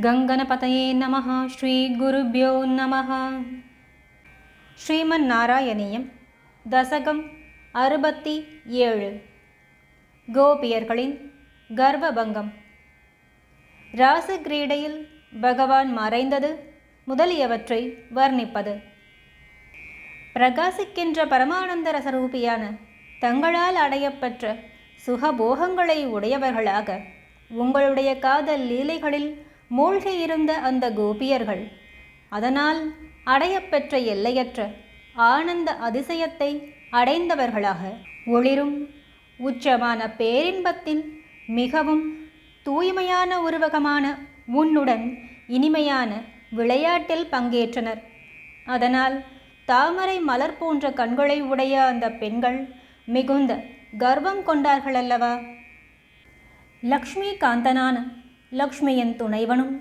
கங்கனபதையே நம ஸ்ரீ குருபியோ நம ஸ்ரீமன் நாராயணியம் தசகம் அறுபத்தி ஏழு கோபியர்களின் கர்வபங்கம் ராசகிரீடையில் பகவான் மறைந்தது முதலியவற்றை வர்ணிப்பது। பிரகாசிக்கின்ற பரமானந்த ரசரூபியான தங்களால் அடையப்பெற்ற சுகபோகங்களை உடையவர்களாக உங்களுடைய காதல் லீலைகளில் மூழ்கியிருந்த அந்த கோபியர்கள் அதனால் அடையப்பெற்ற எல்லையற்ற ஆனந்த அதிசயத்தை அடைந்தவர்களாக ஒளிரும். உச்சமான பேரின்பத்தின் மிகவும் தூய்மையான உருவகமான உன்னுடன் இனிமையான விளையாட்டில் பங்கேற்றனர். அதனால் தாமரை மலர் போன்ற கண்களை உடைய அந்த பெண்கள் மிகுந்த கர்வம் கொண்டார்கள் அல்லவா லக்ஷ்மி காந்தனான லக்ஷ்மியின் துணைவனும்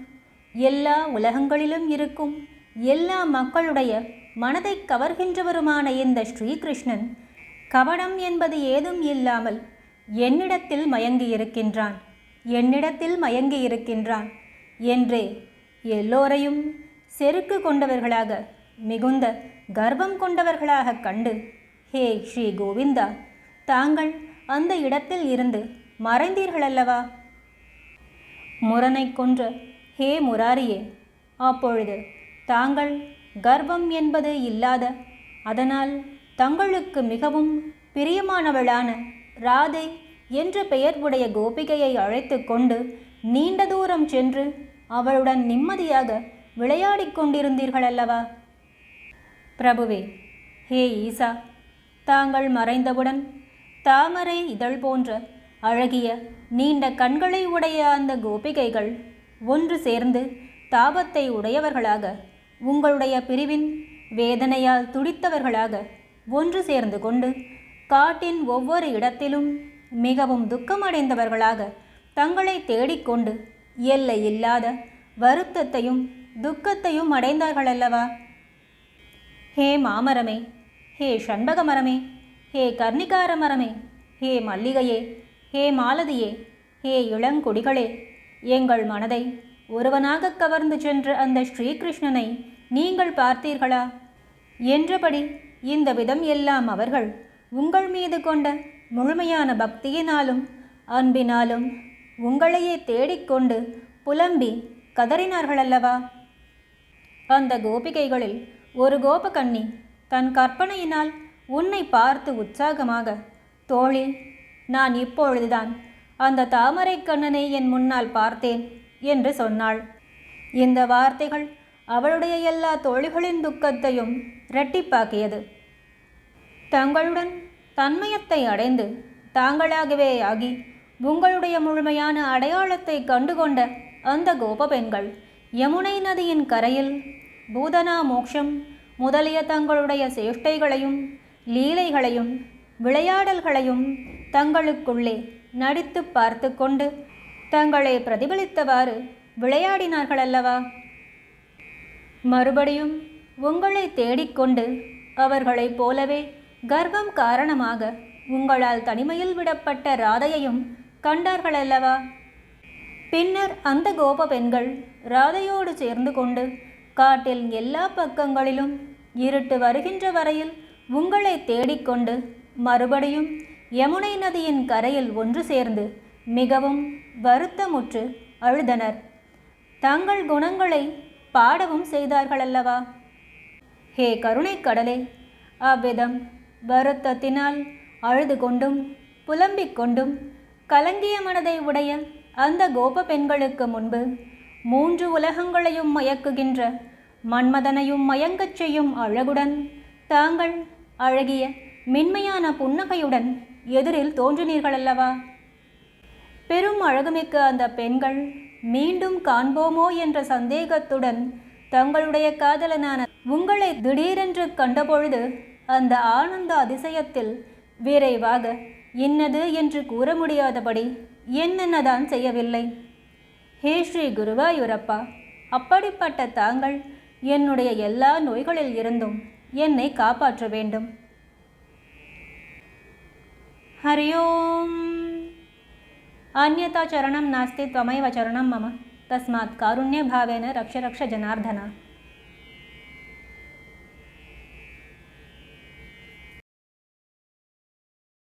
எல்லா உலகங்களிலும் இருக்கும் எல்லா மக்களுடைய மனதை கவர்கின்றவருமான இந்த ஸ்ரீகிருஷ்ணன் கவனம் என்பது ஏதும் இல்லாமல் என்னிடத்தில் மயங்கி இருக்கின்றான் என்னிடத்தில் மயங்கி இருக்கின்றான் என்றே எல்லோரையும் செருக்கு கொண்டவர்களாக மிகுந்த கர்வம் கொண்டவர்களாக கண்டு ஹே ஸ்ரீ கோவிந்தா தாங்கள் அந்த இடத்தில் இருந்து மறைந்தீர்களல்லவா? முரணை கொன்ற ஹே முராரியே அப்பொழுது தாங்கள் கர்வம் என்பது இல்லாத அதனால் தங்களுக்கு மிகவும் பிரியமானவளான ராதை என்ற பெயர் உடைய கோபிகையை அழைத்து கொண்டு நீண்ட தூரம் சென்று அவளுடன் நிம்மதியாக விளையாடிக் கொண்டிருந்தீர்கள் அல்லவா? பிரபுவே ஹே ஈசா தாங்கள் மறைந்தவுடன் தாமரை இதழ் போன்ற அழகிய நீண்ட கண்களை உடைய அந்த கோபிகைகள் ஒன்று சேர்ந்து தாபத்தை உடையவர்களாக உங்களுடைய பிரிவின் வேதனையால் துடித்தவர்களாக ஒன்று சேர்ந்து கொண்டு காட்டின் ஒவ்வொரு இடத்திலும் மிகவும் துக்கமடைந்தவர்களாக தங்களை தேடிக்கொண்டு எல்லை இல்லாத வருத்தத்தையும் துக்கத்தையும் அடைந்தார்களல்லவா ஹே மாமரமே ஹே ஷண்பக மரமே ஹே கர்ணிகார மரமே ஹே மல்லிகையே ஹே மாலதியே ஹே இளங்கொடிகளே எங்கள் மனதை ஒருவனாக கவர்ந்து சென்ற அந்த ஸ்ரீகிருஷ்ணனை நீங்கள் பார்த்தீர்களா? என்றபடி இந்த விதம் எல்லாம் அவர்கள் உங்கள் மீது கொண்ட முழுமையான பக்தியினாலும் அன்பினாலும் உங்களையே தேடிக்கொண்டு புலம்பி கதறினார்கள் அல்லவா அந்த கோபிகைகளில் ஒரு கோபகண்ணி தன் கற்பனையினால் உன்னை பார்த்து உற்சாகமாக தோழி நான் இப்பொழுதுதான் அந்த தாமரை கண்ணனை என் முன்னால் பார்த்தேன் என்று சொன்னாள். இந்த வார்த்தைகள் அவளுடைய எல்லா தோழிகளின் துக்கத்தையும் இரட்டிப்பாக்கியது. தங்களுடன் தன்மயத்தை அடைந்து தாங்களாகவே ஆகி உங்களுடைய முழுமையான அடையாளத்தை கண்டுகொண்ட அந்த கோப பெண்கள் யமுனை நதியின் கரையில் பூதனா மோக்ஷம் முதலிய தங்களுடைய சேஷ்டைகளையும் லீலைகளையும் விளையாடல்களையும் தங்களுக்குள்ளே நடித்து பார்த்து கொண்டு தங்களை பிரதிபலித்தவாறு விளையாடினார்கள் அல்லவா மறுபடியும் உங்களை தேடிக்கொண்டு அவர்களைப் போலவே கர்வம் காரணமாக உங்களால் தனிமையில் விடப்பட்ட ராதையையும் கண்டார்கள் அல்லவா பின்னர் அந்த கோப பெண்கள் ராதையோடு சேர்ந்து கொண்டு காட்டில் எல்லா பக்கங்களிலும் இருட்டு வருகின்ற வரையில் உங்களை தேடிக்கொண்டு மறுபடியும் யமுனை நதியின் கரையில் ஒன்று சேர்ந்து மிகவும் வருத்தமுற்று அழுதனர். தங்கள் குணங்களை பாடவும் செய்தார்கள் அல்லவா ஹே கருணை கடலே அவ்விதம் வருத்தத்தினால் அழுது கொண்டும் புலம்பிக் கொண்டும் கலங்கிய மனதை உடைய அந்த கோப பெண்களுக்கு முன்பு மூன்று உலகங்களையும் மயக்குகின்ற மன்மதனையும் மயங்கச் செய்யும் அழகுடன் தாங்கள் அழகிய மென்மையான புன்னகையுடன் எதிரில் தோன்றினீர்கள் அல்லவா? பெரும் அழகுமிக்க அந்த பெண்கள் மீண்டும் காண்போமோ என்ற சந்தேகத்துடன் தங்களுடைய காதலனான உங்களை திடீரென்று கண்டபொழுது அந்த ஆனந்த அதிசயத்தில் விரைவாக இன்னது என்று கூற முடியாதபடி என்னென்னதான் செய்யவில்லை. ஹே ஸ்ரீ குருவாயூரப்பா அப்படிப்பட்ட தாங்கள் என்னுடைய எல்லா நோய்களில் இருந்தும் என்னை காப்பாற்ற வேண்டும். हरि ओम्। अन्यथा चरणं नास्ति त्वमेव चरणं मम। तस्मात् कारुण्यभावेन रक्ष रक्ष जनार्दन